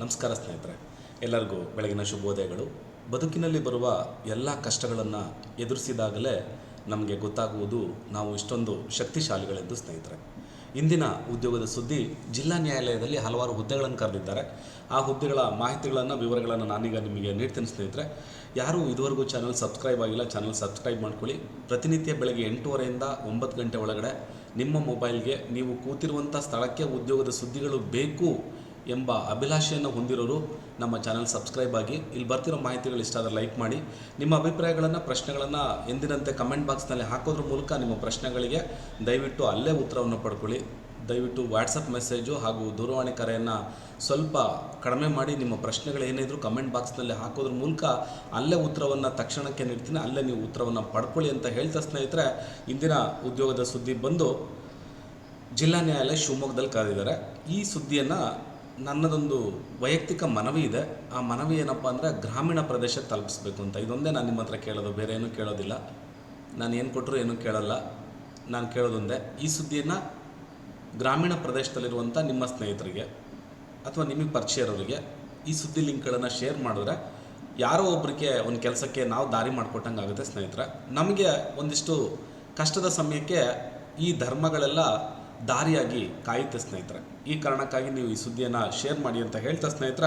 ನಮಸ್ಕಾರ ಸ್ನೇಹಿತರೆ. ಎಲ್ಲರಿಗೂ ಬೆಳಗಿನ ಶುಭೋದಯಗಳು. ಬದುಕಿನಲ್ಲಿ ಬರುವ ಎಲ್ಲ ಕಷ್ಟಗಳನ್ನು ಎದುರಿಸಿದಾಗಲೇ ನಮಗೆ ಗೊತ್ತಾಗುವುದು ನಾವು ಇಷ್ಟೊಂದು ಶಕ್ತಿಶಾಲಿಗಳೆಂದು ಸ್ನೇಹಿತರೆ. ಇಂದಿನ ಉದ್ಯೋಗದ ಸುದ್ದಿ ಜಿಲ್ಲಾ ನ್ಯಾಯಾಲಯದಲ್ಲಿ ಹಲವಾರು ಹುದ್ದೆಗಳನ್ನು ಕರೆದಿದ್ದಾರೆ. ಆ ಹುದ್ದೆಗಳ ಮಾಹಿತಿಗಳನ್ನು, ವಿವರಗಳನ್ನು ನಾನೀಗ ನಿಮಗೆ ನೀಡ್ತೀನಿ ಸ್ನೇಹಿತರೆ. ಯಾರು ಇದುವರೆಗೂ ಚಾನಲ್ ಸಬ್ಸ್ಕ್ರೈಬ್ ಆಗಿಲ್ಲ, ಚಾನಲ್ ಸಬ್ಸ್ಕ್ರೈಬ್ ಮಾಡ್ಕೊಳ್ಳಿ. ಪ್ರತಿನಿತ್ಯ ಬೆಳಗ್ಗೆ ಎಂಟೂವರೆಯಿಂದ ಒಂಬತ್ತು ಗಂಟೆ ಒಳಗಡೆ ನಿಮ್ಮ ಮೊಬೈಲ್ಗೆ ನೀವು ಕೂತಿರುವಂಥ ಸ್ಥಳಕ್ಕೆ ಉದ್ಯೋಗದ ಸುದ್ದಿಗಳು ಬೇಕು ಎಂಬ ಅಭಿಲಾಷೆಯನ್ನು ಹೊಂದಿರೋರು ನಮ್ಮ ಚಾನಲ್ ಸಬ್ಸ್ಕ್ರೈಬ್ ಆಗಿ. ಇಲ್ಲಿ ಬರ್ತಿರೋ ಮಾಹಿತಿಗಳು ಇಷ್ಟ ಆದರೆ ಲೈಕ್ ಮಾಡಿ. ನಿಮ್ಮ ಅಭಿಪ್ರಾಯಗಳನ್ನು, ಪ್ರಶ್ನೆಗಳನ್ನು ಎಂದಿನಂತೆ ಕಮೆಂಟ್ ಬಾಕ್ಸ್ನಲ್ಲಿ ಹಾಕೋದ್ರ ಮೂಲಕ ನಿಮ್ಮ ಪ್ರಶ್ನೆಗಳಿಗೆ ದಯವಿಟ್ಟು ಅಲ್ಲೇ ಉತ್ತರವನ್ನು ಪಡ್ಕೊಳ್ಳಿ. ದಯವಿಟ್ಟು ವಾಟ್ಸಪ್ ಮೆಸೇಜು ಹಾಗೂ ದೂರವಾಣಿ ಕರೆಯನ್ನು ಸ್ವಲ್ಪ ಕಡಿಮೆ ಮಾಡಿ. ನಿಮ್ಮ ಪ್ರಶ್ನೆಗಳು ಏನಿದ್ರು ಕಮೆಂಟ್ ಬಾಕ್ಸ್ನಲ್ಲಿ ಹಾಕೋದ್ರ ಮೂಲಕ ಅಲ್ಲೇ ಉತ್ತರವನ್ನು ತಕ್ಷಣಕ್ಕೆ ನೀಡ್ತೀನಿ. ಅಲ್ಲೇ ನೀವು ಉತ್ತರವನ್ನು ಪಡ್ಕೊಳ್ಳಿ ಅಂತ ಹೇಳ್ತಾ ಸ್ನೇಹಿತರೆ, ಇಂದಿನ ಉದ್ಯೋಗದ ಸುದ್ದಿ ಬಂದು ಜಿಲ್ಲಾ ನ್ಯಾಯಾಲಯ ಶಿವಮೊಗ್ಗದಲ್ಲಿ ಕರೆದಿದ್ದಾರೆ. ಈ ಸುದ್ದಿಯನ್ನು ನನ್ನದೊಂದು ವೈಯಕ್ತಿಕ ಮನವಿ ಇದೆ. ಆ ಮನವಿ ಏನಪ್ಪ ಅಂದರೆ ಗ್ರಾಮೀಣ ಪ್ರದೇಶ ತಲುಪಿಸ್ಬೇಕು ಅಂತ. ಇದೊಂದೇ ನಾನು ನಿಮ್ಮ ಹತ್ರ ಕೇಳೋದು. ಬೇರೆ ಏನೂ ಕೇಳೋದಿಲ್ಲ. ನಾನು ಏನು ಕೊಟ್ಟರು ಏನೂ ಕೇಳಲ್ಲ. ನಾನು ಕೇಳೋದೊಂದೇ. ಈ ಸುದ್ದಿಯನ್ನು ಗ್ರಾಮೀಣ ಪ್ರದೇಶದಲ್ಲಿರುವಂಥ ನಿಮ್ಮ ಸ್ನೇಹಿತರಿಗೆ ಅಥವಾ ನಿಮಗೆ ಪರಿಚಯ ಇರೋರಿಗೆ ಈ ಸುದ್ದಿ ಲಿಂಕ್ಗಳನ್ನು ಶೇರ್ ಮಾಡಿದ್ರೆ ಯಾರೋ ಒಬ್ಬರಿಗೆ ಒಂದು ಕೆಲಸಕ್ಕೆ ನಾವು ದಾರಿ ಮಾಡಿಕೊಟ್ಟಂಗೆ ಆಗುತ್ತೆ ಸ್ನೇಹಿತರೆ. ನಮಗೆ ಒಂದಿಷ್ಟು ಕಷ್ಟದ ಸಮಯಕ್ಕೆ ಈ ಧರ್ಮಗಳೆಲ್ಲ ದಾರಿಯಾಗಿ ಕಾಯುತ್ತೆ ಸ್ನೇಹಿತರೆ. ಈ ಕಾರಣಕ್ಕಾಗಿ ನೀವು ಈ ಸುದ್ದಿಯನ್ನು ಶೇರ್ ಮಾಡಿ ಅಂತ ಹೇಳ್ತಾ ಸ್ನೇಹಿತರ,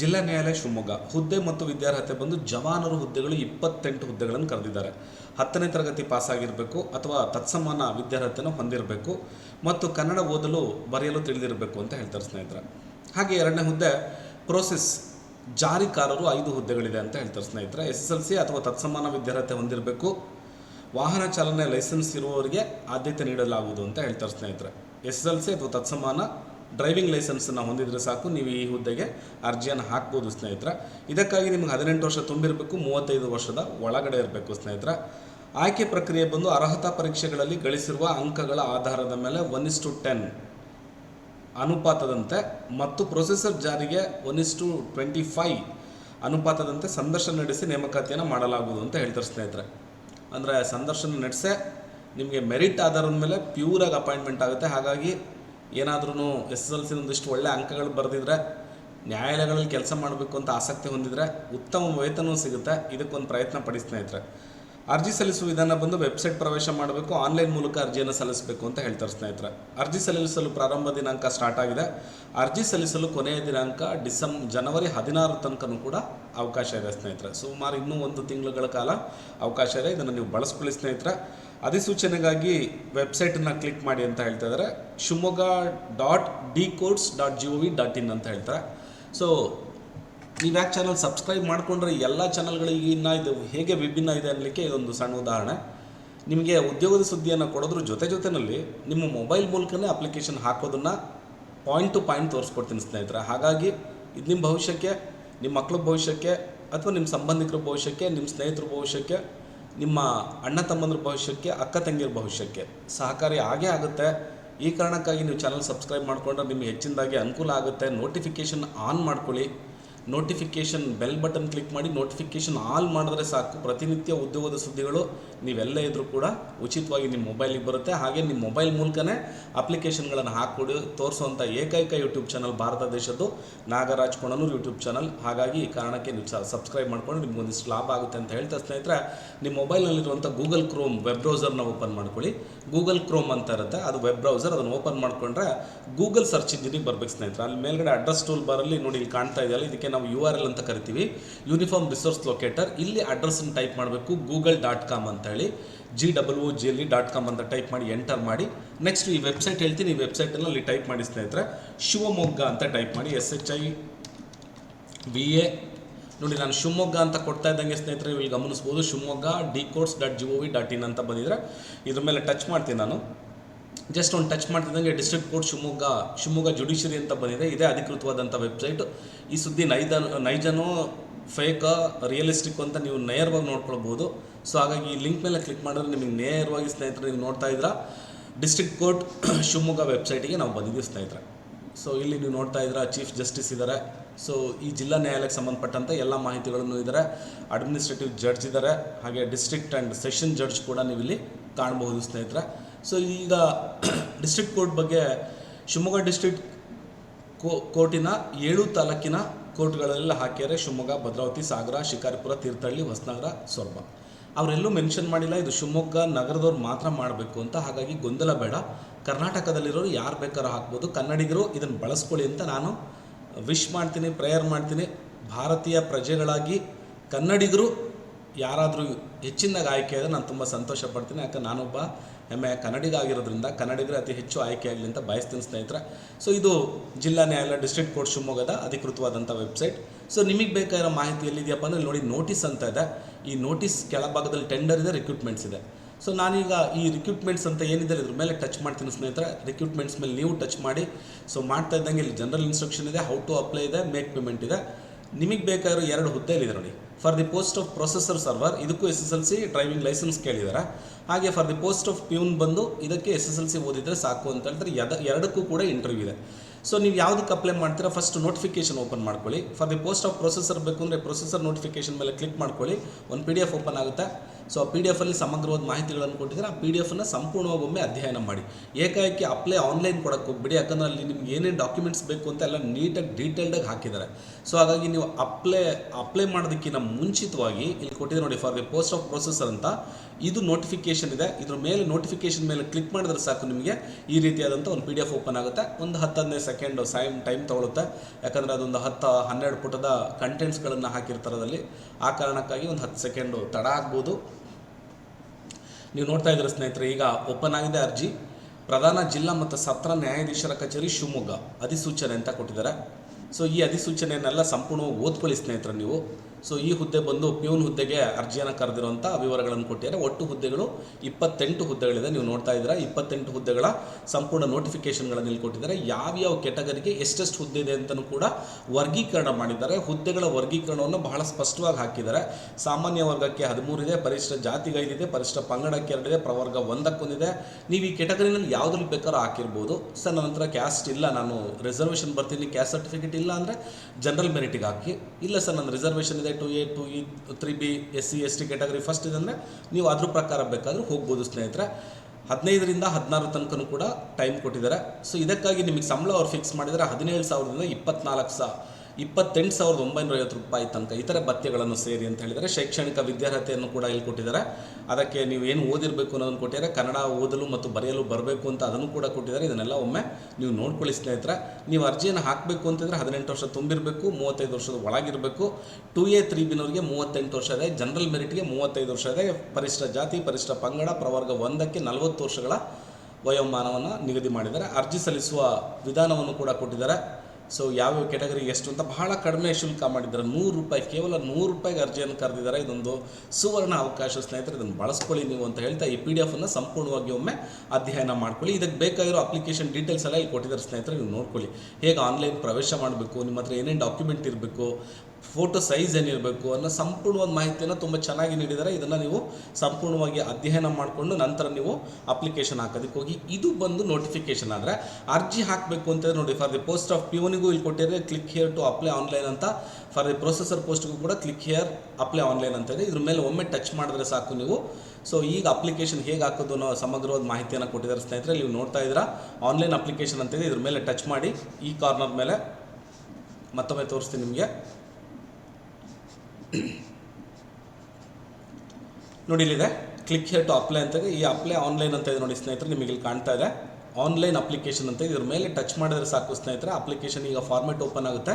ಜಿಲ್ಲಾ ನ್ಯಾಯಾಲಯ ಶಿವಮೊಗ್ಗ ಹುದ್ದೆ ಮತ್ತು ವಿದ್ಯಾರ್ಹತೆ ಬಂದು ಜವಾನರು ಹುದ್ದೆಗಳು ಇಪ್ಪತ್ತೆಂಟು ಹುದ್ದೆಗಳನ್ನು ಕರೆದಿದ್ದಾರೆ. ಹತ್ತನೇ ತರಗತಿ ಪಾಸಾಗಿರಬೇಕು ಅಥವಾ ತತ್ಸಮಾನ ವಿದ್ಯಾರ್ಹತೆಯನ್ನು ಹೊಂದಿರಬೇಕು ಮತ್ತು ಕನ್ನಡ ಓದಲು ಬರೆಯಲು ತಿಳಿದಿರಬೇಕು ಅಂತ ಹೇಳ್ತಾರೆ ಸ್ನೇಹಿತರ. ಹಾಗೆ ಎರಡನೇ ಹುದ್ದೆ ಪ್ರೋಸೆಸ್ ಜಾರಿಕಾರರು ಐದು ಹುದ್ದೆಗಳಿದೆ ಅಂತ ಹೇಳ್ತಾರೆ ಸ್ನೇಹಿತರೆ. ಎಸ್ ಎಸ್ ಎಲ್ ಸಿ ಅಥವಾ ತತ್ಸಮಾನ ವಿದ್ಯಾರ್ಹತೆ ಹೊಂದಿರಬೇಕು, ವಾಹನ ಚಾಲನೆ ಲೈಸೆನ್ಸ್ ಇರುವವರಿಗೆ ಆದ್ಯತೆ ನೀಡಲಾಗುವುದು ಅಂತ ಹೇಳ್ತಾರೆ ಸ್ನೇಹಿತರೆ. ಎಸ್ ಎಸ್ ಎಲ್ ಸಿ ಅಥವಾ ತತ್ಸಮಾನ ಡ್ರೈವಿಂಗ್ ಲೈಸೆನ್ಸನ್ನು ಹೊಂದಿದ್ರೆ ಸಾಕು. ನೀವು ಈ ಹುದ್ದೆಗೆ ಅರ್ಜಿಯನ್ನು ಹಾಕ್ಬೋದು ಸ್ನೇಹಿತರ. ಇದಕ್ಕಾಗಿ ನಿಮ್ಗೆ ಹದಿನೆಂಟು ವರ್ಷ ತುಂಬಿರಬೇಕು, ಮೂವತ್ತೈದು ವರ್ಷದ ಒಳಗಡೆ ಇರಬೇಕು ಸ್ನೇಹಿತರ. ಆಯ್ಕೆ ಪ್ರಕ್ರಿಯೆ ಬಂದು ಅರ್ಹತಾ ಪರೀಕ್ಷೆಗಳಲ್ಲಿ ಗಳಿಸಿರುವ ಅಂಕಗಳ ಆಧಾರದ ಮೇಲೆ ಒನ್ ಇಸ್ ಟು ಟೆನ್ ಅನುಪಾತದಂತೆ ಮತ್ತು ಪ್ರೊಸೆಸರ್ ಜಾರಿಗೆ one is to twenty five ಅನುಪಾತದಂತೆ ಸಂದರ್ಶನ ನಡೆಸಿ ನೇಮಕಾತಿಯನ್ನು ಮಾಡಲಾಗುವುದು ಅಂತ ಹೇಳ್ತಾರೆ ಸ್ನೇಹಿತರೆ. ಅಂದರೆ ಸಂದರ್ಶನ ನಡೆಸೇ ನಿಮಗೆ ಮೆರಿಟ್ ಆಧಾರದ ಮೇಲೆ ಪ್ಯೂರಾಗಿ ಅಪಾಯಿಂಟ್ಮೆಂಟ್ ಆಗುತ್ತೆ. ಹಾಗಾಗಿ ಏನಾದ್ರೂ ಎಸ್ ಎಸ್ ಎಲ್ ಸಿ ಒಂದಿಷ್ಟು ಒಳ್ಳೆ ಅಂಕಗಳು ಬರೆದಿದ್ರೆ, ನ್ಯಾಯಾಲಯಗಳಲ್ಲಿ ಕೆಲಸ ಮಾಡಬೇಕು ಅಂತ ಆಸಕ್ತಿ ಹೊಂದಿದ್ರೆ ಉತ್ತಮ ವೇತನವೂ ಸಿಗುತ್ತೆ. ಇದಕ್ಕೊಂದು ಪ್ರಯತ್ನ ಪಡಿ ಸ್ನೇಹಿತರೆ ಅರ್ಜಿ ಸಲ್ಲಿಸುವ ವಿಧಾನ ಬಂದು ವೆಬ್ಸೈಟ್ ಪ್ರವೇಶ ಮಾಡಬೇಕು, ಆನ್ಲೈನ್ ಮೂಲಕ ಅರ್ಜಿಯನ್ನು ಸಲ್ಲಿಸಬೇಕು ಅಂತ ಹೇಳ್ತಾರೆ ಸ್ನೇಹಿತರೆ. ಅರ್ಜಿ ಸಲ್ಲಿಸಲು ಪ್ರಾರಂಭ ದಿನಾಂಕ ಸ್ಟಾರ್ಟ್ ಆಗಿದೆ. ಅರ್ಜಿ ಸಲ್ಲಿಸಲು ಕೊನೆಯ ದಿನಾಂಕ ಡಿಸೆಂ, ಜನವರಿ ಹದಿನಾರು ತನಕನೂ ಕೂಡ ಅವಕಾಶ ಇದೆ ಸ್ನೇಹಿತರೆ. ಸುಮಾರು ಇನ್ನೂ ಒಂದು ತಿಂಗಳುಗಳ ಕಾಲ ಅವಕಾಶ ಇದೆ. ಇದನ್ನು ನೀವು ಬಳಸ್ಕೊಳ್ಳಿ ಸ್ನೇಹಿತರೆ. ಅಧಿಸೂಚನೆಗಾಗಿ ವೆಬ್ಸೈಟನ್ನು ಕ್ಲಿಕ್ ಮಾಡಿ ಅಂತ ಹೇಳ್ತಾ ಇದ್ದಾರೆ. Shivamogga dot D courts dot G O V dot in ಅಂತ ಹೇಳ್ತಾರೆ. ಸೊ ನೀವು ಯಾಕೆ ಚಾನಲ್ ಸಬ್ಸ್ಕ್ರೈಬ್ ಮಾಡಿಕೊಂಡ್ರೆ ಎಲ್ಲ ಚಾನಲ್ಗಳಿಗಿನ್ನ ಇದು ಹೇಗೆ ವಿಭಿನ್ನ ಇದೆ ಅನ್ನಲಿಕ್ಕೆ ಇದೊಂದು ಸಣ್ಣ ಉದಾಹರಣೆ. ನಿಮಗೆ ಉದ್ಯೋಗದ ಸುದ್ದಿಯನ್ನು ಕೊಡೋದ್ರ ಜೊತೆ ಜೊತೆಯಲ್ಲಿ ನಿಮ್ಮ ಮೊಬೈಲ್ ಮೂಲಕನೇ ಅಪ್ಲಿಕೇಶನ್ ಹಾಕೋದನ್ನು ಪಾಯಿಂಟ್ ಟು ಪಾಯಿಂಟ್ ತೋರಿಸ್ಕೊಡ್ತೀನಿ ಸ್ನೇಹಿತರೆ. ಹಾಗಾಗಿ ಇದು ನಿಮ್ಮ ಭವಿಷ್ಯಕ್ಕೆ ನಿಮ್ಮ ಮಕ್ಕಳ ಭವಿಷ್ಯಕ್ಕೆ ಅಥವಾ ನಿಮ್ಮ ಸಂಬಂಧಿಕರ ಭವಿಷ್ಯಕ್ಕೆ ನಿಮ್ಮ ಸ್ನೇಹಿತರ ಭವಿಷ್ಯಕ್ಕೆ, ನಿಮ್ಮ ಅಣ್ಣ ತಮ್ಮಂದ್ರ ಭವಿಷ್ಯಕ್ಕೆ, ಅಕ್ಕ ತಂಗಿಯರ ಭವಿಷ್ಯಕ್ಕೆ ಸಹಕಾರಿ ಆಗೇ ಆಗುತ್ತೆ. ಈ ಕಾರಣಕ್ಕಾಗಿ ನೀವು ಚಾನಲ್ ಸಬ್ಸ್ಕ್ರೈಬ್ ಮಾಡಿಕೊಂಡ್ರೆ ನಿಮಗೆ ಹೆಚ್ಚಿನದಾಗಿ ಅನುಕೂಲ ಆಗುತ್ತೆ. ನೋಟಿಫಿಕೇಷನ್ ಆನ್ ಮಾಡ್ಕೊಳ್ಳಿ. ನೋಟಿಫಿಕೇಷನ್ ಬೆಲ್ ಬಟನ್ ಕ್ಲಿಕ್ ಮಾಡಿ ನೋಟಿಫಿಕೇಷನ್ ಆಲ್ ಮಾಡಿದ್ರೆ ಸಾಕು. ಪ್ರತಿನಿತ್ಯ ಉದ್ಯೋಗದ ಸುದ್ದಿಗಳು ನೀವೆಲ್ಲ ಇದ್ರೂ ಕೂಡ ಉಚಿತವಾಗಿ ನಿಮ್ಮ ಮೊಬೈಲಿಗೆ ಬರುತ್ತೆ. ಹಾಗೆ ನಿಮ್ಮ ಮೊಬೈಲ್ ಮೂಲಕನೇ ಅಪ್ಲಿಕೇಶನ್ಗಳನ್ನು ಹಾಕ್ಕೊಡಿ ತೋರಿಸುವಂಥ ಏಕೈಕ ಯೂಟ್ಯೂಬ್ ಚಾನಲ್ ಭಾರತ ದೇಶದ್ದು ನಾಗರಾಜ್ ಕೊಣನೂರು ಯೂಟ್ಯೂಬ್ ಚಾನಲ್ ಹಾಗಾಗಿ ಈ ಕಾರಣಕ್ಕೆ ನೀವು ಸಬ್ಸ್ಕ್ರೈಬ್ ಮಾಡಿಕೊಂಡು ನಿಮ್ಗೆ ಒಂದಿಷ್ಟು ಲಾಭ ಆಗುತ್ತೆ ಅಂತ ಹೇಳ್ತಾ ಸ್ನೇಹಿತರೆ, ನಿಮ್ಮ ಮೊಬೈಲ್ನಲ್ಲಿರುವಂಥ ಗೂಗಲ್ ಕ್ರೋಮ್ ವೆಬ್ ಬ್ರೌಸರ್ನ ಓಪನ್ ಮಾಡ್ಕೊಳ್ಳಿ. ಗೂಗಲ್ ಕ್ರೋಮ್ ಅಂತ ಇರುತ್ತೆ. ಅದು ವೆಬ್ ಬ್ರೌಸರ್ ಅದನ್ನು ಓಪನ್ ಮಾಡಿಕೊಂಡ್ರೆ ಗೂಗಲ್ ಸರ್ಚ್ ಇದ್ದೀನಿ ಬರ್ಬೇಕು ಸ್ನೇಹಿತರೆ. ಅಲ್ಲಿ ಮೇಲ್ಗಡೆ ಅಡ್ರೆಸ್ ಟೂಲ್ ಬಾರಲ್ಲಿ ನೋಡಿ ಇಲ್ಲಿ ಕಾಣ್ತಾ ಇದೆಯಲ್ಲ ಇದಕ್ಕೆ ನಾವು ಯು ಆರ್ ಎಲ್ ಅಂತ ಕರಿತೀವಿ. ಯೂನಿಫಾರ್ಮ್ ರಿಸೋರ್ಸ್ ಲೊಕೇಟರ್ ಇಲ್ಲಿ ಅಡ್ರೆಸ್ಸನ್ನು ಟೈಪ್ ಮಾಡಬೇಕು. ಗೂಗಲ್ ಡಾಟ್ ಕಾಮ್ ಅಂತ ಹೇಳಿ. G W G L dot com ಅಂತ ಟೈಪ್ ಮಾಡಿ ಎಂಟರ್ ಮಾಡಿ. ನೆಕ್ಸ್ಟ್ ಈ ವೆಬ್ಸೈಟ್ ಹೇಳ್ತೀನಿ. ಈ ವೆಬ್ಸೈಟಲ್ಲಿ ಅಲ್ಲಿ ಟೈಪ್ ಮಾಡಿ ಸ್ನೇಹಿತರೆ. ಶಿವಮೊಗ್ಗ ಅಂತ ಟೈಪ್ ಮಾಡಿ. S H I B A ನೋಡಿ, ನಾನು ಶಿವಮೊಗ್ಗ ಅಂತ ಕೊಡ್ತಾ ಇದ್ದಂಗೆ ಸ್ನೇಹಿತರೆ ಇಲ್ಲಿ ಗಮನಿಸ್ಬೋದು. Shivamogga D courts dot G O V dot in ಅಂತ ಬಂದಿದ್ರೆ ಇದ್ರ ಮೇಲೆ ಟಚ್ ಮಾಡ್ತೀನಿ ನಾನು. ಜಸ್ಟ್ ಒಂದು touch ಮಾಡ್ತಿದ್ದಂಗೆ district court Shivamogga Shivamogga judiciary ಅಂತ ಬಂದಿದೆ. ಇದೇ ಅಧಿಕೃತವಾದಂಥ ವೆಬ್ಸೈಟ್ ಈ ಸುದ್ದಿ ನೈಜ ನೈಜನೋ ಫೇಕ ರಿಯಲಿಸ್ಟಿಕ್ ಅಂತ ನೀವು ನೇರವಾಗಿ ನೋಡ್ಕೊಳ್ಬೋದು. ಸೊ ಹಾಗಾಗಿ ಈ ಲಿಂಕ್ ಮೇಲೆ ಕ್ಲಿಕ್ ಮಾಡಿದ್ರೆ ನಿಮಗೆ ನೇರವಾಗಿ ಸ್ನೇಹಿತರೆ ನೀವು ನೋಡ್ತಾ ಇದ್ದೀರಾ. ಡಿಸ್ಟ್ರಿಕ್ಟ್ ಕೋರ್ಟ್ ಶಿವಮೊಗ್ಗ ವೆಬ್ಸೈಟಿಗೆ ನಾವು ಬಂದಿದ್ದೀವಿ ಸ್ನೇಹಿತರೆ. ಸೊ ಇಲ್ಲಿ ನೀವು ನೋಡ್ತಾ ಇದ್ದೀರಾ ಚೀಫ್ ಜಸ್ಟಿಸ್ ಇದ್ದಾರೆ. ಸೊ ಈ ಜಿಲ್ಲಾ ನ್ಯಾಯಾಲಯಕ್ಕೆ ಸಂಬಂಧಪಟ್ಟಂತೆ ಎಲ್ಲ ಮಾಹಿತಿಗಳನ್ನು ಇದ್ದಾರೆ. ಅಡ್ಮಿನಿಸ್ಟ್ರೇಟಿವ್ ಜಡ್ಜ್ ಇದ್ದಾರೆ. ಹಾಗೆ ಡಿಸ್ಟ್ರಿಕ್ಟ್ ಆ್ಯಂಡ್ ಸೆಷನ್ ಜಡ್ಜ್ ಕೂಡ ನೀವು ಇಲ್ಲಿ ಕಾಣಬಹುದು ಸ್ನೇಹಿತರೆ. ಸೊ ಈಗ ಡಿಸ್ಟ್ರಿಕ್ಟ್ ಕೋರ್ಟ್ ಬಗ್ಗೆ ಶಿವಮೊಗ್ಗ ಡಿಸ್ಟ್ರಿಕ್ಟ್ ಕೋ ಕೋರ್ಟಿನ ಏಳು ತಾಲೂಕಿನ ಕೋರ್ಟ್ಗಳೆಲ್ಲ ಹಾಕ್ಯಾರೆ ಶಿವಮೊಗ್ಗ, ಭದ್ರಾವತಿ, ಸಾಗರ, ಶಿಕಾರಿಪುರ, ತೀರ್ಥಹಳ್ಳಿ, ಹೊಸನಗರ, ಸೊರಬ. ಅವರೆಲ್ಲೂ ಮೆನ್ಷನ್ ಮಾಡಿಲ್ಲ, ಇದು ಶಿವಮೊಗ್ಗ ನಗರದವ್ರು ಮಾತ್ರ ಮಾಡಬೇಕು ಅಂತ, ಹಾಗಾಗಿ ಗೊಂದಲ ಬೇಡ. ಕರ್ನಾಟಕದಲ್ಲಿರೋರು ಯಾರು ಬೇಕಾದ್ರೂ ಹಾಕ್ಬೋದು. ಕನ್ನಡಿಗರು ಇದನ್ನು ಬಳಸ್ಕೊಳ್ಳಿ ಅಂತ ನಾನು ವಿಶ್ ಮಾಡ್ತೀನಿ ಪ್ರೇಯರ್ ಮಾಡ್ತೀನಿ. ಭಾರತೀಯ ಪ್ರಜೆಗಳಾಗಿ ಕನ್ನಡಿಗರು ಯಾರಾದರೂ ಹೆಚ್ಚಿನದಾಗಿ ಆಯ್ಕೆ ಆದರೆ ನಾನು ತುಂಬ ಸಂತೋಷ ಪಡ್ತೀನಿ. ಯಾಕಂದ್ರೆ ನಾನೊಬ್ಬ ಹೆಮ್ಮೆಯ ಕನ್ನಡಿಗ ಆಗಿರೋದ್ರಿಂದ ಕನ್ನಡಿಗರೇ ಅತಿ ಹೆಚ್ಚು ಆಯ್ಕೆ ಆಗಲಿ ಅಂತ ಬಯಸ್ತೀನಿ ಸ್ನೇಹಿತರೆ. ಸೊ ಇದು ಜಿಲ್ಲಾ ನ್ಯಾಯಾಲಯ ಡಿಸ್ಟ್ರಿಕ್ಟ್ ಕೋರ್ಟ್ ಶಿವಮೊಗ್ಗದ ಅಧಿಕೃತವಾದಂಥ ವೆಬ್ಸೈಟ್. ಸೊ ನಿಮಗೆ ಬೇಕಾಗಿರೋ ಮಾಹಿತಿ ಎಲ್ಲಿದೆಯಪ್ಪ ಅಂದರೆ ನೋಡಿ ನೋಟಿಸ್ ಅಂತ ಇದೆ. ಈ ನೋಟಿಸ್ ಕೆಳಭಾಗದಲ್ಲಿ ಟೆಂಡರ್ ಇದೆ, ರಿಕ್ರೂಟ್ಮೆಂಟ್ಸ್ ಇದೆ. ಸೊ ನಾನೀಗ ಈ ರಿಕ್ರೂಟ್ಮೆಂಟ್ಸ್ ಅಂತ ಏನಿದೆ ಇದ್ರ ಮೇಲೆ ಟಚ್ ಮಾಡ್ತೀನಿ ಸ್ನೇಹಿತರೆ. ರಿಕ್ರೂಟ್ಮೆಂಟ್ಸ್ ಮೇಲೆ ನೀವು ಟಚ್ ಮಾಡಿ. ಸೊ ಮಾಡ್ತಾ ಇದ್ದಂಗೆ ಇಲ್ಲಿ ಜನರಲ್ ಇನ್ಸ್ಟ್ರಕ್ಷನ್ ಇದೆ ಹೌ ಟು ಅಪ್ಲೈ ಇದೆ ಮೇಕ್ ಪೇಮೆಂಟ್ ಇದೆ. ನಿಮಗೆ ಬೇಕಾಗಿರೋ ಎರಡು ಹುದ್ದೆಲಿದೆ ನೋಡಿ. For the post of processor server ಇದಕ್ಕೂ S S L C driving licence ಕೇಳಿದ್ದಾರೆ ಹಾಗೆ for the post of peon ಬಂದು ಇದಕ್ಕೆ ಎಸ್ ಎಸ್ ಎಲ್ ಸಿ ಓದಿದರೆ ಸಾಕು ಅಂತ ಹೇಳಿದ್ರೆ ಎರಡಕ್ಕೂ ಕೂಡ ಇಂಟರ್ವ್ಯೂ ಇದೆ. ಸೊ ನೀವು ಯಾವುದಕ್ಕೆ ಅಪ್ಲೈ ಮಾಡ್ತೀರಾ? ಫಸ್ಟ್ ನೋಟಿಫಿಕೇಶನ್ ಓಪನ್ ಮಾಡ್ಕೊಳ್ಳಿ. For the post of processor ಬೇಕು ಅಂದರೆ ಪ್ರೊಸೆಸರ್ ನೋಟಿಫಿಕೇಶನ್ ಮೇಲೆ ಕ್ಲಿಕ್ ಮಾಡ್ಕೊಳ್ಳಿ. ಒಂದು ಪಿ ಡಿ ಎಫ್ ಓಪನ್ ಆಗುತ್ತೆ. ಸೊ ಪಿ ಡಿ ಎಫಲ್ಲಿ ಸಮಗ್ರವಾದ ಮಾಹಿತಿಗಳನ್ನು ಕೊಟ್ಟಿದ್ದಾರೆ. ಆ ಪಿ ಡಿ ಎಫನ್ನು ಸಂಪೂರ್ಣವಾಗಿ ಒಮ್ಮೆ ಅಧ್ಯಯನ ಮಾಡಿ. ಏಕಾಏಕಿ ಅಪ್ಲೈ ಆನ್ಲೈನ್ ಕೊಡೋಕ್ಕೆ ಹೋಗ್ಬಿಡಿ. ಯಾಕಂದರೆ ಅಲ್ಲಿ ನಿಮ್ಗೆ ಏನೇನು ಡಾಕ್ಯುಮೆಂಟ್ಸ್ ಬೇಕು ಅಂತ ಎಲ್ಲ ನೀಟಾಗಿ ಡೀಟೇಲ್ಡಾಗಿ ಹಾಕಿದ್ದಾರೆ. ಸೊ ಹಾಗಾಗಿ ನೀವು ಅಪ್ಲೈ ಅಪ್ಲೈ ಮಾಡೋದಕ್ಕಿಂತ ಮುಂಚಿತವಾಗಿ ಇಲ್ಲಿ ಕೊಟ್ಟಿದ್ದಾರೆ ನೋಡಿ for the post of processor ಅಂತ, ಇದು ನೋಟಿಫಿಕೇಶನ್ ಇದೆ. ಇದ್ರ ಮೇಲೆ ನೋಟಿಫಿಕೇಶನ್ ಮೇಲೆ ಕ್ಲಿಕ್ ಮಾಡಿದ್ರೆ ಸಾಕು ನಿಮಗೆ ಈ ರೀತಿಯಾದಂಥ ಒಂದು ಪಿ ಡಿ ಎಫ್ ಓಪನ್ ಆಗುತ್ತೆ. ಒಂದು ಹತ್ತು ಹದಿನೈದು ಸೆಕೆಂಡ್ ಸೈಮ್ ಟೈಮ್ ತೊಗೊಳುತ್ತೆ. ಯಾಕಂದರೆ ಅದೊಂದು ಹತ್ತು, ಹನ್ನೆರಡು ಪುಟದ ಕಂಟೆಂಟ್ಸ್ಗಳನ್ನು ಹಾಕಿರ್ತಾರೆ ಅದರಲ್ಲಿ ಆ ಕಾರಣಕ್ಕಾಗಿ ಒಂದು ಹತ್ತು ಸೆಕೆಂಡು ತಡ ಆಗ್ಬೋದು. ನೀವು ನೋಡ್ತಾ ಇದ್ದೀರ ಸ್ನೇಹಿತರೆ, ಈಗ ಓಪನ್ ಆಗಿದೆ ಅರ್ಜಿ. ಪ್ರಧಾನ ಜಿಲ್ಲಾ ಮತ್ತು ಸತ್ರ ನ್ಯಾಯಾಧೀಶರ ಕಚೇರಿ ಶಿವಮೊಗ್ಗ. ಅಧಿಸೂಚನೆ ಅಂತ ಕೊಟ್ಟಿದ್ದಾರೆ. ಸೊ ಈ ಅಧಿಸೂಚನೆಯನ್ನೆಲ್ಲ ಸಂಪೂರ್ಣವಾಗಿ ಓದ್ಕೊಳ್ಳಿ ಸ್ನೇಹಿತರೆ ನೀವು. ಸೊ ಈ ಹುದ್ದೆ ಬಂದು ಪ್ಯೂನ್ ಹುದ್ದೆಗೆ ಅರ್ಜಿಯನ್ನು ಕರೆದಿರುವಂಥ ವಿವರಗಳನ್ನು ಕೊಟ್ಟಿದ್ದಾರೆ. ಒಟ್ಟು ಹುದ್ದೆಗಳು ಇಪ್ಪತ್ತೆಂಟು ಹುದ್ದೆಗಳಿದೆ. ನೀವು ನೋಡ್ತಾ ಇದ್ದೀರಾ, ಇಪ್ಪತ್ತೆಂಟು ಹುದ್ದೆಗಳ ಸಂಪೂರ್ಣ ನೋಟಿಫಿಕೇಶನ್ಗಳನ್ನು ಇಲ್ಲಿ ಕೊಟ್ಟಿದ್ದಾರೆ. ಯಾವ್ಯಾವ ಕೆಟಗರಿಗೆ ಎಷ್ಟೆಷ್ಟು ಹುದ್ದೆ ಇದೆ ಅಂತಲೂ ಕೂಡ ವರ್ಗೀಕರಣ ಮಾಡಿದ್ದಾರೆ. ಹುದ್ದೆಗಳ ವರ್ಗೀಕರಣವನ್ನು ಬಹಳ ಸ್ಪಷ್ಟವಾಗಿ ಹಾಕಿದ್ದಾರೆ. ಸಾಮಾನ್ಯ ವರ್ಗಕ್ಕೆ ಹದಿಮೂರಿದೆ ಪರಿಶಿಷ್ಟ ಜಾತಿಗೆ ಐದಿದೆ ಪರಿಶಿಷ್ಟ ಪಂಗಡಕ್ಕೆ ಎರಡಿದೆ ಪ್ರವರ್ಗ ಒಂದಕ್ಕೊಂದಿದೆ ನೀವು ಈ ಕೆಟಗರಿನಲ್ಲಿ ಯಾವುದ್ರಲ್ಲಿ ಬೇಕಾದ್ರೂ ಹಾಕಿರ್ಬೋದು. ಸರ್, ನನ್ನ ಹತ್ರ ಕ್ಯಾಸ್ಟ್ ಇಲ್ಲ. ನಾನು ರಿಸರ್ವೇಷನ್ ಬರ್ತೀನಿ. ಕ್ಯಾಸ್ಟ್ ಸರ್ಟಿಫಿಕೇಟ್ ಇಲ್ಲ ಅಂದರೆ ಜನರಲ್ ಮೆರಿಟಿಗೆ ಹಾಕಿ. ಇಲ್ಲ ಸರ್, ನನ್ನ ರಿಸರ್ವೇಷನ್ ಇದೆ two A, two E, three B, S C, S T category first ಇದೆ ಅಂದರೆ ನೀವು ಅದ್ರ ಪ್ರಕಾರ ಬೇಕಾದರೂ ಹೋಗ್ಬೋದು ಸ್ನೇಹಿತರೆ. ಹದಿನೈದರಿಂದ ಹದಿನಾರು ತನಕನೂ ಕೂಡ ಟೈಮ್ ಕೊಟ್ಟಿದ್ದಾರೆ. ಸೊ ಇದಕ್ಕಾಗಿ ನಿಮಗೆ ಸಂಬಳ ಅವ್ರು ಫಿಕ್ಸ್ ಮಾಡಿದರೆ ಹದಿನೇಳು ಸಾವಿರದಿಂದ ಇಪ್ಪತ್ನಾಲ್ಕು ಸಾ ಇಪ್ಪತ್ತೆಂಟು ಸಾವಿರದ ಒಂಬೈನೂರ ಐವತ್ತು ರೂಪಾಯಿ ತನಕ ಇತರೆ ಭತ್ಯೆಗಳನ್ನು ಸೇರಿ ಅಂತ ಹೇಳಿದರೆ ಶೈಕ್ಷಣಿಕ ವಿದ್ಯಾರ್ಹತೆಯನ್ನು ಕೂಡ ಇಲ್ಲಿ ಕೊಟ್ಟಿದ್ದಾರೆ. ಅದಕ್ಕೆ ನೀವು ಏನು ಓದಿರಬೇಕು ಅನ್ನೋದನ್ನು ಕೊಟ್ಟಿದ್ದಾರೆ. ಕನ್ನಡ ಓದಲು ಮತ್ತು ಬರೆಯಲು ಬರಬೇಕು ಅಂತ ಅದನ್ನು ಕೂಡ ಕೊಟ್ಟಿದ್ದಾರೆ. ಇದನ್ನೆಲ್ಲ ಒಮ್ಮೆ ನೀವು ನೋಡ್ಕೊಳ್ಳಿ ಸ್ನೇಹಿತರೆ. ನೀವು ಅರ್ಜಿಯನ್ನು ಹಾಕಬೇಕು ಅಂತಂದರೆ ಹದಿನೆಂಟು ವರ್ಷ ತುಂಬಿರಬೇಕು, ಮೂವತ್ತೈದು ವರ್ಷದ ಒಳಗಿರಬೇಕು. ಟು ಎ ತ್ರೀ ಬಿನವರಿಗೆ ಮೂವತ್ತೆಂಟು ವರ್ಷ ಇದೆ. ಜನರಲ್ ಮೆರಿಟ್ಗೆ ಮೂವತ್ತೈದು ವರ್ಷ ಇದೆ. ಪರಿಶಿಷ್ಟ ಜಾತಿ ಪರಿಶಿಷ್ಟ ಪಂಗಡ, ಪ್ರವರ್ಗ ಒಂದಕ್ಕೆ ನಲವತ್ತು ವರ್ಷಗಳ ವಯೋಮಾನವನ್ನು ನಿಗದಿ ಮಾಡಿದ್ದಾರೆ. ಅರ್ಜಿ ಸಲ್ಲಿಸುವ ವಿಧಾನವನ್ನು ಕೂಡ ಕೊಟ್ಟಿದ್ದಾರೆ. ಸೊ ಯಾವ್ಯಾವ ಕೆಟಗರಿಗೆ ಎಷ್ಟು ಅಂತ ಬಹಳ ಕಡಿಮೆ ಶುಲ್ಕ ಮಾಡಿದ್ದಾರೆ. ನೂರು ರೂಪಾಯಿ, ಕೇವಲ ನೂರು ರೂಪಾಯಿಗೆ ಅರ್ಜಿಯನ್ನು ಕರೆದಿದ್ದಾರೆ. ಇದೊಂದು ಸುವರ್ಣ ಅವಕಾಶ ಸ್ನೇಹಿತರೆ, ಇದನ್ನು ಬಳಸ್ಕೊಳ್ಳಿ ನೀವು ಅಂತ ಹೇಳ್ತಾ ಈ ಪಿ ಡಿ ಎಫನ್ನು ಸಂಪೂರ್ಣವಾಗಿ ಒಮ್ಮೆ ಅಧ್ಯಯನ ಮಾಡ್ಕೊಳ್ಳಿ. ಇದಕ್ಕೆ ಬೇಕಾಗಿರೋ ಅಪ್ಲಿಕೇಶನ್ ಡೀಟೇಲ್ಸ್ ಎಲ್ಲ ಇಲ್ಲಿ ಕೊಟ್ಟಿದ್ದಾರೆ ಸ್ನೇಹಿತರೆ, ನೀವು ನೋಡ್ಕೊಳ್ಳಿ. ಹೇಗೆ ಆನ್ಲೈನ್ ಪ್ರವೇಶ ಮಾಡಬೇಕು, ನಿಮ್ಮ ಹತ್ರ ಏನೇನು ಡಾಕ್ಯುಮೆಂಟ್ ಇರಬೇಕು ಫೋಟೋ ಸೈಜ್ ಏನಿರಬೇಕು ಅನ್ನೋ ಸಂಪೂರ್ಣವಾದ ಮಾಹಿತಿಯನ್ನು ತುಂಬ ಚೆನ್ನಾಗಿ ನೀಡಿದ್ದಾರೆ ಇದನ್ನು ನೀವು ಸಂಪೂರ್ಣವಾಗಿ ಅಧ್ಯಯನ ಮಾಡಿಕೊಂಡು ನಂತರ ನೀವು ಅಪ್ಲಿಕೇಶನ್ ಹಾಕೋದಕ್ಕೆ ಹೋಗಿ. ಇದು ಬಂದು ನೋಟಿಫಿಕೇಶನ್ ಆದರೆ ಅರ್ಜಿ ಹಾಕಬೇಕು ಅಂತಂದರೆ ನೋಡಿ ಫಾರ್ ದಿ ಪೋಸ್ಟ್ ಆಫ್ ಪಿಯೋನಿಗೂ ಇಲ್ಲಿ ಕೊಟ್ಟಿದ್ರೆ click here to apply online ಅಂತ ಫಾರ್ ದಿ ಪ್ರೊಸೆಸರ್ ಪೋಸ್ಟ್ಗೂ ಕೂಡ ಕ್ಲಿಕ್ ಹಿಯರ್ ಅಪ್ಲೈ ಆನ್ಲೈನ್ ಅಂತ ಇದೆ. ಇದ್ರ ಮೇಲೆ ಒಮ್ಮೆ ಟಚ್ ಮಾಡಿದ್ರೆ ಸಾಕು ನೀವು. ಸೊ ಈಗ ಅಪ್ಲಿಕೇಶನ್ ಹೇಗೆ ಹಾಕೋದು ಅನ್ನೋ ಸಮಗ್ರವಾದ ಮಾಹಿತಿಯನ್ನು ಕೊಟ್ಟಿದ್ದಾರೆ ಸ್ನೇಹಿತರೆ. ನೀವು ನೋಡ್ತಾ ಇದ್ದೀರಾ ಆನ್ಲೈನ್ ಅಪ್ಲಿಕೇಶನ್ ಅಂತಿದೆ ಇದ್ರ ಮೇಲೆ ಟಚ್ ಮಾಡಿ, ಈ ಕಾರ್ನರ್ ಮೇಲೆ ಮತ್ತೊಮ್ಮೆ ತೋರಿಸ್ತೀನಿ ನಿಮಗೆ. ನೋಡಿ ಇಲ್ಲಿದೆ. ಕ್ಲಿಕ್ ಹೇರ್ ಟು ಅಪ್ಲೈ ಅಂತ ಈ ಅಪ್ಲೈ ಆನ್ಲೈನ್ ಅಂತ ಇದೆ ನೋಡಿ ಸ್ನೇಹಿತರೆ, ನಿಮಗೆ ಇಲ್ಲಿ ಕಾಣ್ತಾ ಇದೆ. ಆನ್ಲೈನ್ ಅಪ್ಲಿಕೇಶನ್ ಅಂತ ಇದೆ. ಇದ್ರ ಮೇಲೆ ಟಚ್ ಮಾಡಿದ್ರೆ ಸಾಕು ಸ್ನೇಹಿತರೆ ಅಪ್ಲಿಕೇಶನ್ ಈಗ ಫಾರ್ಮೆಟ್ ಓಪನ್ ಆಗುತ್ತೆ.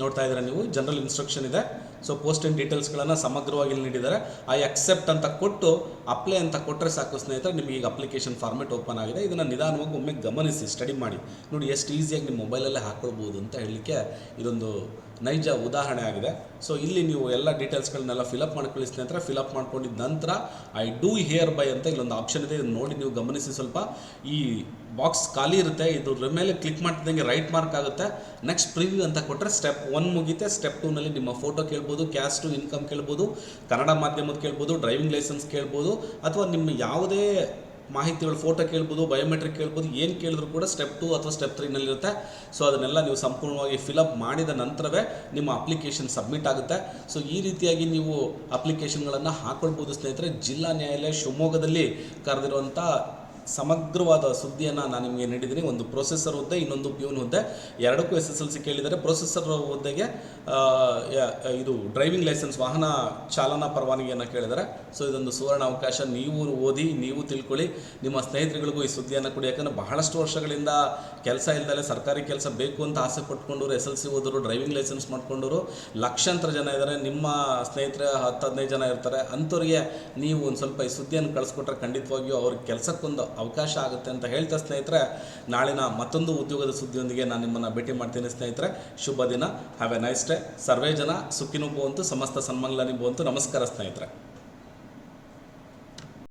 ನೋಡ್ತಾ ಇದ್ದೀರಾ ನೀವು ಜನರಲ್ ಇನ್ಸ್ಟ್ರಕ್ಷನ್ ಇದೆ. ಸೊ ಪೋಸ್ಟಿಂಗ್ ಡೀಟೇಲ್ಸ್ಗಳನ್ನು ಸಮಗ್ರವಾಗಿ ಇಲ್ಲಿ ನೀಡಿದ್ದಾರೆ. ಐ ಅಕ್ಸೆಪ್ಟ್ ಅಂತ ಕೊಟ್ಟು ಅಪ್ಲೈ ಅಂತ ಕೊಟ್ಟರೆ ಸಾಕು ಸ್ನೇಹಿತರೆ, ನಿಮಗೆ ಈಗ ಅಪ್ಲಿಕೇಶನ್ ಫಾರ್ಮೆಟ್ ಓಪನ್ ಆಗಿದೆ. ಇದನ್ನು ನಿಧಾನವಾಗಿ ಒಮ್ಮೆ ಗಮನಿಸಿ ಸ್ಟಡಿ ಮಾಡಿ. ನೋಡಿ, ಎಷ್ಟು ಈಸಿಯಾಗಿ ನಿಮ್ಮ ಮೊಬೈಲಲ್ಲೇ ಹಾಕೊಳ್ಬೋದು ಅಂತ ಹೇಳಲಿಕ್ಕೆ ಇದೊಂದು ನೈಜ ಉದಾಹರಣೆ ಆಗಿದೆ. ಸೊ ಇಲ್ಲಿ ನೀವು ಎಲ್ಲ ಡೀಟೇಲ್ಸ್ಗಳನ್ನೆಲ್ಲ ಫಿಲಪ್ ಮಾಡ್ಕೊಳ್ಳಿ ಸ್ನೇಹಿತರೆ ಫಿಲಪ್ ಮಾಡ್ಕೊಂಡಿದ್ದ ನಂತರ ಐ ಡೂ ಹಿಯರ್ ಬೈ ಅಂತ ಇಲ್ಲೊಂದು ಆಪ್ಷನ್ ಇದೆ. ಇದನ್ನು ನೋಡಿ ನೀವು ಗಮನಿಸಿ ಸ್ವಲ್ಪ. ಈ ಬಾಕ್ಸ್ ಖಾಲಿ ಇರುತ್ತೆ. ಇದ್ರ ಮೇಲೆ ಕ್ಲಿಕ್ ಮಾಡ್ತಿದ್ದಂಗೆ ರೈಟ್ ಮಾರ್ಕ್ ಆಗುತ್ತೆ. ನೆಕ್ಸ್ಟ್ ಪ್ರಿವ್ಯೂ ಅಂತ ಕೊಟ್ಟರೆ ಸ್ಟೆಪ್ ಒನ್ ಮುಗಿತೆ. ಸ್ಟೆಪ್ ಟೂನಲ್ಲಿ ನಿಮ್ಮ ಫೋಟೋ ಕೇಳ್ಬೋದು ಕ್ಯಾಸ್ಟು ಇನ್ಕಮ್ ಕೇಳ್ಬೋದು, ಕನ್ನಡ ಮಾಧ್ಯಮದ ಕೇಳ್ಬೋದು ಡ್ರೈವಿಂಗ್ ಲೈಸೆನ್ಸ್ ಕೇಳ್ಬೋದು, ಅಥವಾ ನಿಮ್ಮ ಯಾವುದೇ ಮಾಹಿತಿಗಳು ಫೋಟೋ ಕೇಳ್ಬೋದು ಬಯೋಮೆಟ್ರಿಕ್ ಕೇಳ್ಬೋದು, ಏನು ಕೇಳಿದ್ರು ಕೂಡ ಸ್ಟೆಪ್ ಟು ಅಥವಾ ಸ್ಟೆಪ್ ತ್ರೀನಲ್ಲಿರುತ್ತೆ ಸೊ ಅದನ್ನೆಲ್ಲ ನೀವು ಸಂಪೂರ್ಣವಾಗಿ ಫಿಲಪ್ ಮಾಡಿದ ನಂತರವೇ ನಿಮ್ಮ ಅಪ್ಲಿಕೇಶನ್ ಸಬ್ಮಿಟ್ ಆಗುತ್ತೆ. ಸೊ ಈ ರೀತಿಯಾಗಿ ನೀವು ಅಪ್ಲಿಕೇಶನ್ಗಳನ್ನು ಹಾಕೊಳ್ಬೋದು ಸ್ನೇಹಿತರೆ. ಜಿಲ್ಲಾ ನ್ಯಾಯಾಲಯ ಶಿವಮೊಗ್ಗದಲ್ಲಿ ಕರೆದಿರುವಂಥ ಸಮಗ್ರವಾದ ಸುದ್ದಿಯನ್ನು ನಾನು ನಿಮಗೆ ನೀಡಿದ್ದೀನಿ. ಒಂದು ಪ್ರೊಸೆಸರ್ ಹುದ್ದೆ, ಇನ್ನೊಂದು ಪ್ಯೂನ್ ಹುದ್ದೆ. ಎರಡಕ್ಕೂ ಎಸ್ ಎಸ್ ಎಲ್ ಸಿ ಕೇಳಿದರೆ ಪ್ರೊಸೆಸರ್ ಹುದ್ದೆಗೆ ಇದು ಡ್ರೈವಿಂಗ್ ಲೈಸೆನ್ಸ್ ವಾಹನ ಚಾಲನಾ ಪರವಾನಗಿಯನ್ನು ಕೇಳಿದರೆ ಸೊ ಇದೊಂದು ಸುವರ್ಣ ಅವಕಾಶ. ನೀವು ಓದಿ, ನೀವು ತಿಳ್ಕೊಳ್ಳಿ. ನಿಮ್ಮ ಸ್ನೇಹಿತರುಗಳಿಗೂ ಈ ಸುದ್ದಿಯನ್ನು ಕೊಡಿ. ಯಾಕಂದರೆ ಬಹಳಷ್ಟು ವರ್ಷಗಳಿಂದ ಕೆಲಸ ಇಲ್ಲದೆ ಸರ್ಕಾರಿ ಕೆಲಸ ಬೇಕು ಅಂತ ಆಸೆ ಪಟ್ಕೊಂಡವರು ಎಸ್ ಎಲ್ ಸಿ ಓದೋರು ಡ್ರೈವಿಂಗ್ ಲೈಸೆನ್ಸ್ ಮಾಡ್ಕೊಂಡವರು, ಲಕ್ಷಾಂತರ ಜನ ಇದ್ದಾರೆ. ನಿಮ್ಮ ಸ್ನೇಹಿತರ, ಹತ್ತು, ಹದಿನೈದು ಜನ ಇರ್ತಾರೆ. ಅಂಥವ್ರಿಗೆ ನೀವು ಒಂದು ಸ್ವಲ್ಪ ಈ ಸುದ್ದಿಯನ್ನು ಕಳಿಸ್ಕೊಟ್ರೆ ಖಂಡಿತವಾಗಿಯೂ ಅವ್ರಿಗೆ ಕೆಲಸಕ್ಕೊಂದು ಅವಕಾಶ ಆಗುತ್ತೆ ಅಂತ ಹೇಳ್ತಾ ಸ್ನೇಹಿತರೆ, ನಾಳಿನ ಮತ್ತೊಂದು ಉದ್ಯೋಗದ ಸುದ್ದಿಯೊಂದಿಗೆ ನಾನು ನಿಮ್ಮನ್ನು ಭೇಟಿ ಮಾಡ್ತೀನಿ ಸ್ನೇಹಿತರೆ. ಶುಭ ದಿನ ಹ್ಯಾವ್ ಎ ನೈಸ್ ಡೇ ಸರ್ವೇ ಜನ ಸುಖಿನೂ ಭವಂತು, ಸಮಸ್ತ ಸನ್ಮಂಗಲನಿ ಭವಂತು. ನಮಸ್ಕಾರ ಸ್ನೇಹಿತರೆ.